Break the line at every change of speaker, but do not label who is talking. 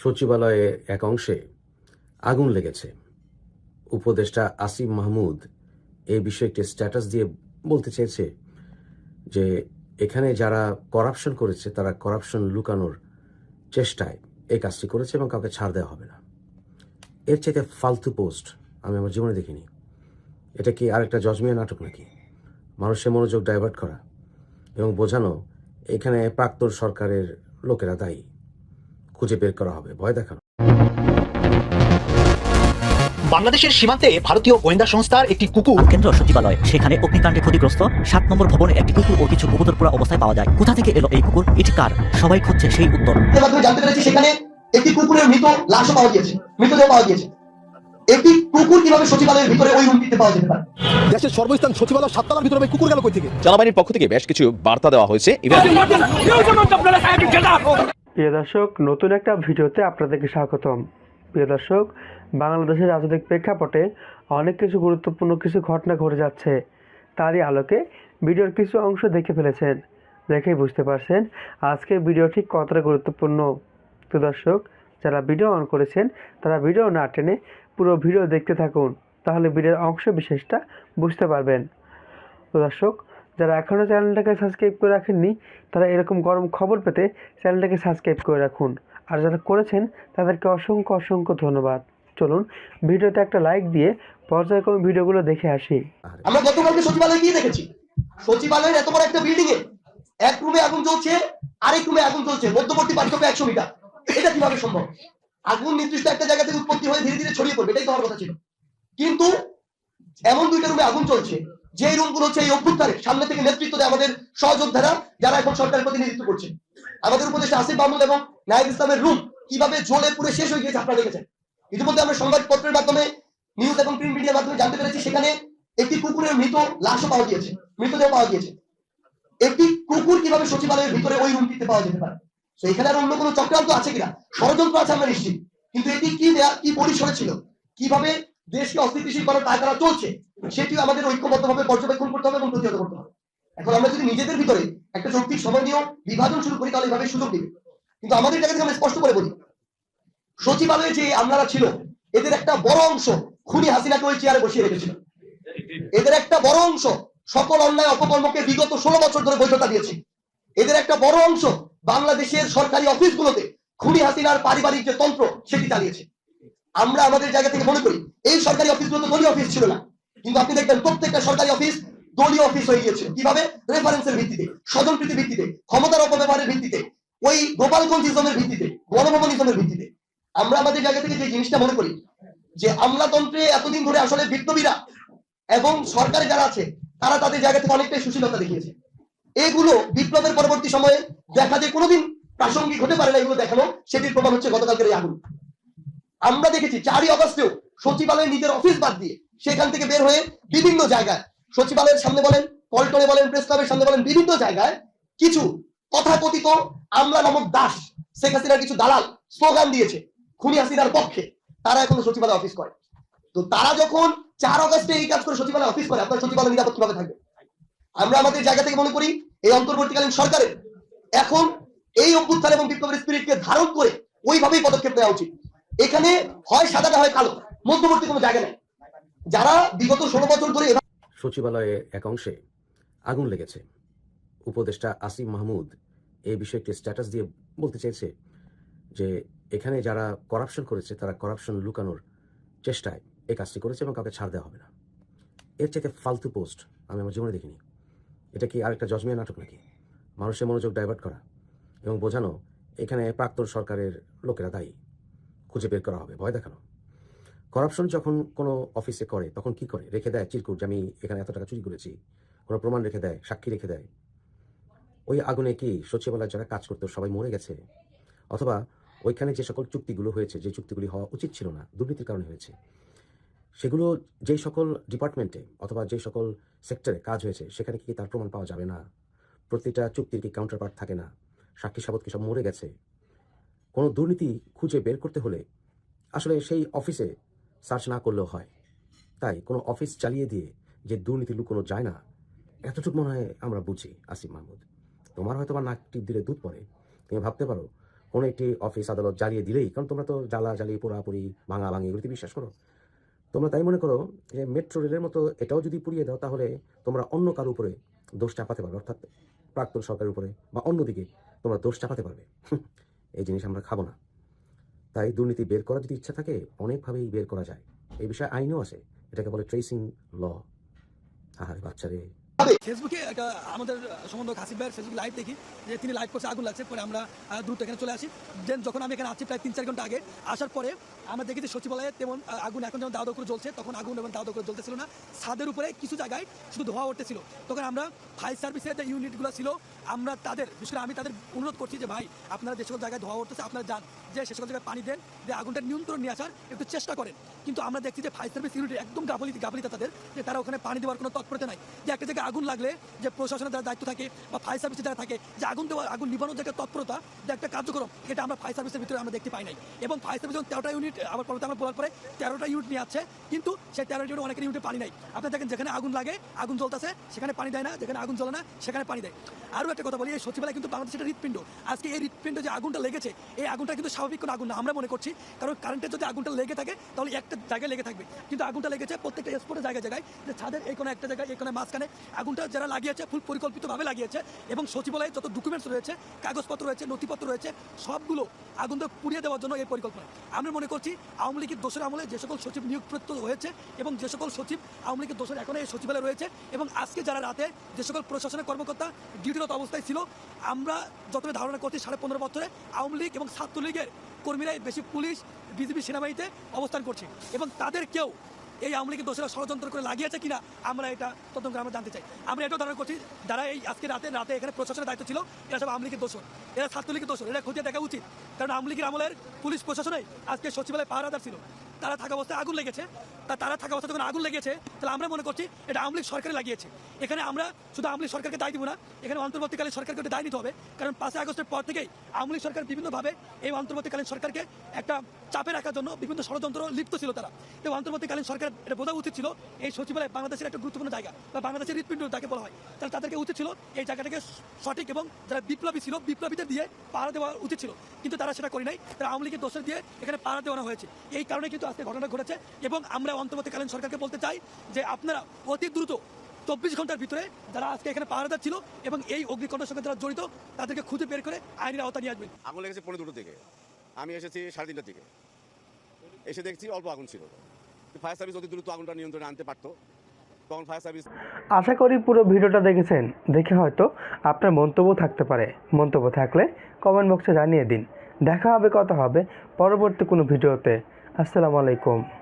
সচিবালয়ে এক অংশে আগুন লেগেছে। উপদেষ্টা আসিম মাহমুদ এই বিষয়ে একটি স্ট্যাটাস দিয়ে বলতে চেয়েছে যে, এখানে যারা করাপশন করেছে, তারা করাপশন লুকানোর চেষ্টায় এই কাজটি করেছে এবং কাউকে ছাড় দেওয়া হবে না। এর চাইতে ফালতু পোস্ট আমি আমার জীবনে দেখিনি। এটা কি আরেকটা জজমিয়া নাটক নাকি? মানুষের মনোযোগ ডাইভার্ট করা এবং বোঝানো এখানে প্রাক্তন সরকারের লোকেরা দায়ী। খুঁজে বের করা হবে। ভয় দেখানো।
বাংলাদেশের সীমান্তে ভারতীয় গোয়েন্দা সংস্থার একটি কুকুর
কেন্দ্র সচিবালয় সেখানে অগ্নিকাণ্ডে ক্ষতিগ্রস্ত সাত নম্বর ভবনে একটি কুকুর ও কিছু কবুতর পুরা অবস্থায় পাওয়া যায়। কোথা থেকে এলো এই কুকুর? এটি কার? সবাই খুঁজছে সেই উত্তর।
জানতে পেরেছি সেখানে একটি কুকুরের মৃত লাশও পাওয়া গিয়েছে মৃতদেহ পাওয়া গিয়েছে। একটি কুকুর কীভাবে সচিবালয়ের ভিতরে ওই রুমটিতে পাওয়া যেতে পারে?
দেশের সর্বস্থান সচিবালয় সাততলার ভিতরে কুকুর গেল কই থেকে?
সেনাবাহিনীর পক্ষ থেকে বেশ কিছু বার্তা দেওয়া হয়েছে। ইভেন
প্রিয় দর্শক, নতুন একটা ভিডিওতে আপনাদেরকে স্বাগতম। প্রিয় দর্শক, বাংলাদেশের রাজনৈতিক প্রেক্ষাপটে অনেক কিছু গুরুত্বপূর্ণ কিছু ঘটনা ঘটে যাচ্ছে। তারই আলোকে ভিডিওর কিছু অংশ দেখে ফেলেছেন। দেখেই বুঝতে পারছেন আজকের ভিডিওটি কতটা গুরুত্বপূর্ণ। তো দর্শক, যারা ভিডিও অন করেছেন, তারা ভিডিও না টেনে পুরো ভিডিও দেখতে থাকুন। তাহলে ভিডিওর অংশ বিশেষটা বুঝতে পারবেন। তো দর্শক যারা এখনও চ্যানেলটাকে সাবস্ক্রাইব করে রাখেননি, তারা এরকম গরম খবর পেতে চ্যানেলটাকে সাবস্ক্রাইব করে রাখুন। আর যারা করেছেন, তাদেরকে অসংখ্য অসংখ্য ধন্যবাদ। চলুন, ভিডিওতে একটা লাইক দিয়ে পর্যায়ক্রমে ভিডিওগুলো দেখে আসি।
আমরা গতকালকে সচিবালয়ে গিয়ে দেখেছি। সচিবালয়ের এত বড় একটা বিল্ডিং এ এক রুমে আগুন চলছে আরেক রুমে আগুন চলছে মধ্যবর্তী পার্থক্য একশো মিটার। এটা কীভাবে সম্ভব? আগুন নির্দিষ্ট একটা জায়গা থেকে উৎপত্তি হয়ে ধীরে ধীরে ছড়িয়ে পড়বে, এটাই তো হওয়ার কথা ছিল। কিন্তু এমন দুইটা রুমে আগুন চলছে যে রুমগুলো হচ্ছে এই অভ্যুত্থানে সামনে থেকে নেতৃত্ব দেয় আমাদের সহযোদ্ধারা, যারা এখন সরকারের প্রতিনিধিত্ব করছে। আমাদের উপদেষ্টা আসিফ মাহমুদ এবং নাইব ইসলামের রুম কীভাবে জ্বলে পুড়ে শেষ হয়ে গিয়েছে আপনারা দেখেছেন। ইতিমধ্যে আমরা সংবাদপত্রের মাধ্যমে নিউজ এবং প্রিন্ট মিডিয়ার মাধ্যমে জানতে পেরেছি, সেখানে একটি কুকুরের মৃত লাশও পাওয়া গিয়েছে, মৃতদেহ পাওয়া গিয়েছে। একটি কুকুর কীভাবে সচিবালয়ের ভিতরে ওই রুমটিতে পাওয়া যেতে পারে? তো এখানে আর অন্য কোনো চক্রান্ত আছে কিনা? ষড়যন্ত্র আছে আমরা নিশ্চিত। কিন্তু এটি কি কি পরিসরে ছিল? কীভাবে দেশকে অস্থিতিশীল করার কাজ করা চলছে, সেটিও আমাদের ঐক্যবদ্ধভাবে পর্যবেক্ষণ করতে হবে এবং প্রতিহত করতে হবে। এখন আমরা যদি নিজেদের ভিতরে একটা শক্তির সমন্বয় বিভাজন শুরু করি, তাহলে সুযোগ দিবে কিন্তু আমাদের জায়গা থেকে স্পষ্ট করে বলি, সচিবালয়ে যে আমলারা ছিল, এদের একটা বড় অংশ খুনি হাসিনাকে ওই চেয়ারে বসিয়ে রেখেছিল। এদের একটা বড় অংশ সকল অন্যায় অপকর্মকে বিগত ষোলো বছর ধরে বৈধতা দিয়েছে। এদের একটা বড় অংশ বাংলাদেশের সরকারি অফিসগুলোতে খুনি হাসিনার পারিবারিক যে তন্ত্র, সেটি চালিয়েছে। আমরা আমাদের জায়গা থেকে মনে করি, এই সরকারি অফিসগুলো তো দলীয় অফিস ছিল না। কিন্তু আপনি দেখবেন, প্রত্যেকটা সরকারি অফিস দলীয় অফিস হয়ে গিয়েছে। কীভাবে? রেফারেন্সের ভিত্তিতে স্বজনপ্রীতি ভিত্তিতে, ক্ষমতার অপব্যবহারের ভিত্তিতে, ওই গোপালগঞ্জ ইজমের ভিত্তিতে, গণভবন ইজমের ভিত্তিতে। আমরা আমাদের জায়গা থেকে যে জিনিসটা মনে করি, যে আমলাতন্ত্রে এতদিন ধরে আসলে বিপ্লবীরা এবং সরকারে যারা আছে, তারা তাদের জায়গা থেকে অনেকটাই সুশীলতা দেখিয়েছে। এগুলো বিপ্লবের পরবর্তী সময়ে দেখা যে কোনোদিন প্রাসঙ্গিক হতে পারে না, এগুলো দেখানো, সেটির প্রমাণ হচ্ছে গতকালকের এই আগুন। আমরা দেখেছি চারই অগস্টেও সচিবালয়ের নিজের অফিস বাদ দিয়ে সেখান থেকে বের হয়ে বিভিন্ন জায়গায় সচিবালয়ের সামনে বলেন, পল্টনে বলেন প্রেস ক্লাবের সামনে বলেন, বিভিন্ন জায়গায় কিছু তথাকথিত আমলা নামক দাস শেখ হাসিনার কিছু দালাল স্লোগান দিয়েছে খুনি হাসিনার পক্ষে। তারা এখন সচিবালয় অফিস করে। তো তারা যখন চার অগস্টে এই কাজ করে সচিবালয় অফিস করে, আপনার সচিবালয় নিরাপদ কীভাবে থাকবে? আমরা আমাদের জায়গা থেকে মনে করি এই অন্তর্বর্তীকালীন সরকারের এখন এই অভ্যুত্থান এবং বিপ্লবের স্পিরিটকে ধারণ করে ওইভাবেই পদক্ষেপ নেওয়া উচিত। এখানে হয় সাদাটা হয় কালো। মধ্যবর্তী কোনো জায়গা নেই। যারা বিগত ষোলো বছর ধরে
সচিবালয়ে এক অংশে আগুন লেগেছে। উপদেষ্টা আসিম মাহমুদ এই বিষয়ে একটি স্ট্যাটাস দিয়ে বলতে চেয়েছে যে, এখানে যারা করাপশন করেছে, তারা করাপশন লুকানোর চেষ্টায় এই কাজটি করেছে এবং কাউকে ছাড় দেওয়া হবে না। এর চাইতে ফালতু পোস্ট আমি আমার জীবনে দেখিনি। এটা কি আরেকটা জজমিয়া নাটক নাকি? মানুষের মনোযোগ ডাইভার্ট করা এবং বোঝানো এখানে প্রাক্তন সরকারের লোকেরা দায়ী। খুঁজে বের করা হবে, ভয় দেখানো। করাপশন যখন কোনো অফিসে করে, তখন কি করে? রেখে দেয়, চিরকুট যে আমি এখানে এত টাকা চুরি করেছি। কোনো প্রমাণ রেখে দেয়, সাক্ষী রেখে দেয়। ওই আগুনে কি সচিবালয় যারা কাজ করতো সবাই মরে গেছে? অথবা ওইখানে যে সকল চুক্তিগুলো হয়েছে, যে চুক্তিগুলি হওয়া উচিত ছিল না, দুর্নীতির কারণে হয়েছে। সেগুলো যেই সকল ডিপার্টমেন্টে অথবা যে সকল সেক্টরে কাজ হয়েছে, সেখানে কি তার প্রমাণ পাওয়া যাবে না? প্রতিটা চুক্তির কি কাউন্টার পার্ট থাকে না? সাক্ষী সাবত কি সব মরে গেছে? কোনো দুর্নীতি খুঁজে বের করতে হলে আসলে সেই অফিসে সার্চ না করলেও হয়। তাই কোনো অফিস চালিয়ে দিয়ে যে দুর্নীতি লুকোনো যায় না, এতটুকু মনে হয় আমরা বুঝি, আসিফ মাহমুদ। তোমার হয়তো বা নাক টিপ দিলে দুধ পড়ে। তুমি ভাবতে পারো, কোনো একটি অফিস আদালত জ্বালিয়ে দিলেই, কারণ তোমরা তো জ্বালা জ্বালিয়ে পোড়াপুরি ভাঙা ভাঙি এগুলিতে বিশ্বাস করো। তোমরা তাই মনে করো যে মেট্রো রেলের মতো এটাও যদি পুড়িয়ে দাও, তাহলে তোমরা অন্য কারও উপরে দোষ চাপাতে পারবে, অর্থাৎ প্রাক্তন সরকারের উপরে বা অন্যদিকে তোমরা দোষ চাপাতে পারবে। এই জিনিস আমরা খাব না। তাই দুর্নীতি বের করার যদি ইচ্ছা থাকে, অনেকভাবেই বের করা যায়। এই বিষয়ে আইনও আছে। এটাকে বলে ট্রেসিং ল আহারে বাচ্চারে
ফেসবুকে আমাদের সম্বন্ধ হাসিব ভাইয়ের ফেসবুক লাইভ দেখি, যে তিনি লাইভ করছে, আগুন লাগছে, পরে আমরা দ্রুত এখানে চলে আসি। দেন যখন আমি এখানে আছি প্রায় তিন চার ঘণ্টা আগে, আসার পরে আমরা দেখি যে সচিবালয়ে তেমন আগুন এখন যেমন দাওয়া করে জ্বলছে, তখন আগুন এবং দাওয়া করে জ্বলতেছিল না। ছাদের উপরে কিছু জায়গায় শুধু ধোয়া উঠতেছিল। তখন আমরা ফায়ার সার্ভিসের যে ইউনিটগুলো ছিল, আমরা তাদের, বিশেষ করে আমি তাদের অনুরোধ করছি যে, ভাই, আপনারা যে সকল জায়গায় ধোয়া উঠতেছে, আপনারা যান। যে সে সকল জায়গায় পানি দেন, যে আগুনটা নিয়ন্ত্রণ নিয়ে আসার একটু চেষ্টা করেন। কিন্তু আমরা দেখছি যে ফায়ার সার্ভিস ইউনিট একদম গাফলি গাফলিতা তাদের, যে তারা ওখানে পানি দেওয়ার কোনো তৎপরতা নাই। যে একটা জায়গায় আগুন লাগলে যে প্রশাসনের যারা দায়িত্ব থাকে বা ফায়ার সার্ভিসে যারা থাকে, যে আগুন দেওয়া, আগুন নিবানোর যে একটা তৎপরতা, যে একটা কার্যক্রম, এটা আমরা ফায়ার সার্ভিসের ভিতরে আমরা দেখতে পাই নাই। এবং ফায়ার সার্ভিস যখন তেরোটা ইউনিট আবার পরে আমরা বলার পরে তেরোটা ইউনিট নিয়ে আছে, কিন্তু সেই তেরোটা ইউনিট অনেকের ইউনিটে পানি নাই। আপনি দেখেন যেখানে আগুন লাগে, আগুন জ্বলতেছে, সেখানে পানি দেয় না, যেখানে আগুন জ্বলে না, সেখানে পানি দেয়। আরও একটা কথা বলি, এই সচিবালয় কিন্তু বাংলাদেশের হৃৎপিণ্ড। আজকে এই হৃৎপিণ্ড যে আগুনটা লেগেছে, এই আগুনটা কিন্তু স্বাভাবিক কোনো আগুন না, আমরা মনে করছি। কারণ কারেন্টের যদি আগুনটা লেগে থাকে, তাহলে একটা জায়গায় লেগে থাকবে। কিন্তু আগুনটা লেগেছে প্রত্যেকটা স্পটে জায়গায় জায়গায়, যে ছাদের এই কোনো একটা জায়গায়, এই কোনো মাঝখানে আগুনটা যারা লাগিয়েছে ফুল পরিকল্পিতভাবে লাগিয়েছে এবং সচিবালয়ে যত ডকুমেন্টস রয়েছে, কাগজপত্র রয়েছে, নথিপত্র রয়েছে, সবগুলো আগুনটা পুড়িয়ে দেওয়ার জন্য এই পরিকল্পনা। আমরা মনে করছি আওয়ামী লীগের দোষের আমলে যে সকল সচিব নিয়োগ প্রাপ্ত হয়েছে এবং যে সকল সচিব আওয়ামী লীগের দোষের এখনও এই সচিবালয়ে রয়েছে এবং আজকে যারা রাতে যে সকল প্রশাসনের কর্মকর্তা ডিউটিরত অবস্থায় ছিল, আমরা যতটা ধারণা করছি সাড়ে পনেরো বছরে আওয়ামী লীগ এবং ছাত্রলীগের কর্মীরাই বেশি পুলিশ বিজেপি সেনাবাহিনীতে অবস্থান করছে এবং তাদের কেউ এই আওয়ামী লীগের দোষেরা ষড়যন্ত্র করে লাগিয়েছে কিনা আমরা এটা তদন্ত আমরা জানতে চাই। আমরা এটাও ধারণা করছি, যারা এই আজকে রাতে রাতে এখানে প্রশাসনের দায়িত্ব ছিল, এরা সব আওয়ামী লীগের এরা ছাত্রলীগের দোষর, এটা খতিয়ে দেখা উচিত। কারণ আওয়ামী লীগের আমলের পুলিশ প্রশাসনে আজকে সচিবালয় পাহারাদার ছিল। তারা থাকা অবস্থায় আগুন লেগেছে। তা তারা থাকা অবস্থায় যখন আগুন লেগেছে, তাহলে আমরা মনে করছি এটা আওয়ামী লীগ সরকারে লাগিয়েছে। এখানে আমরা শুধু আওয়ামী লীগ সরকারকে দায় দিব না, এখানে অন্তর্বর্তীকালীন সরকারকে দায় নিতে হবে। কারণ পাঁচই আগস্টের পর থেকেই আওয়ামী লীগ সরকার বিভিন্নভাবে এই অন্তর্বর্তীকালীন সরকারকে একটা চাপে রাখার জন্য বিভিন্ন ষড়যন্ত্র লিপ্ত ছিল তারা। এবং অন্তর্বর্তীকালীন সরকার এটা বোঝা উচিত ছিল, এই সচিবালয় বাংলাদেশের একটা গুরুত্বপূর্ণ জায়গা বা বাংলাদেশের হৃৎপিণ্ড তাকে বলা হয়। তাহলে তাদেরকে উচিত ছিল এই জায়গাটাকে সঠিক এবং যারা বিপ্লবী ছিল, বিপ্লবীদের দিয়ে পাহারা দেওয়া উচিত ছিল। কিন্তু তারা সেটা করে নাই। তারা আওয়ামী লীগের দোষের দিয়ে এখানে পাহারা দেওয়ানো হয়েছে। এই কারণে কিন্তু আজকে ঘটনা ঘটেছে এবং আমরা অন্তর্বর্তীকালীন সরকারকে বলতে চাই যে আপনারা অতি দ্রুত চব্বিশ ঘণ্টার ভিতরে যারা আজকে এখানে পাহারাদার ছিল এবং এই অগ্নিকাণ্ডের সঙ্গে যারা জড়িত, তাদেরকে খুঁজে বের করে আইনের আওতা নিয়ে আসবেন।
আগুন লেগেছে পনেরো দুটো থেকে আমি এসেছি সাড়ে তিনটার দিকে। এসে দেখছি অল্প আগুন ছিল। ফায়ার সার্ভিস অতি দ্রুত আগুনটা নিয়ন্ত্রণে আনতে পারতো। তখন ফায়ার সার্ভিস
আশা করি পুরো ভিডিওটা দেখেছেন। দেখে হয়তো আপনার মন্তব্য থাকতে পারে। মন্তব্য থাকলে কমেন্ট বক্সে জানিয়ে দিন। দেখা হবে, কথা হবে। পরবর্তী কোনো ভিডিওতে। আসসালামু আলাইকুম।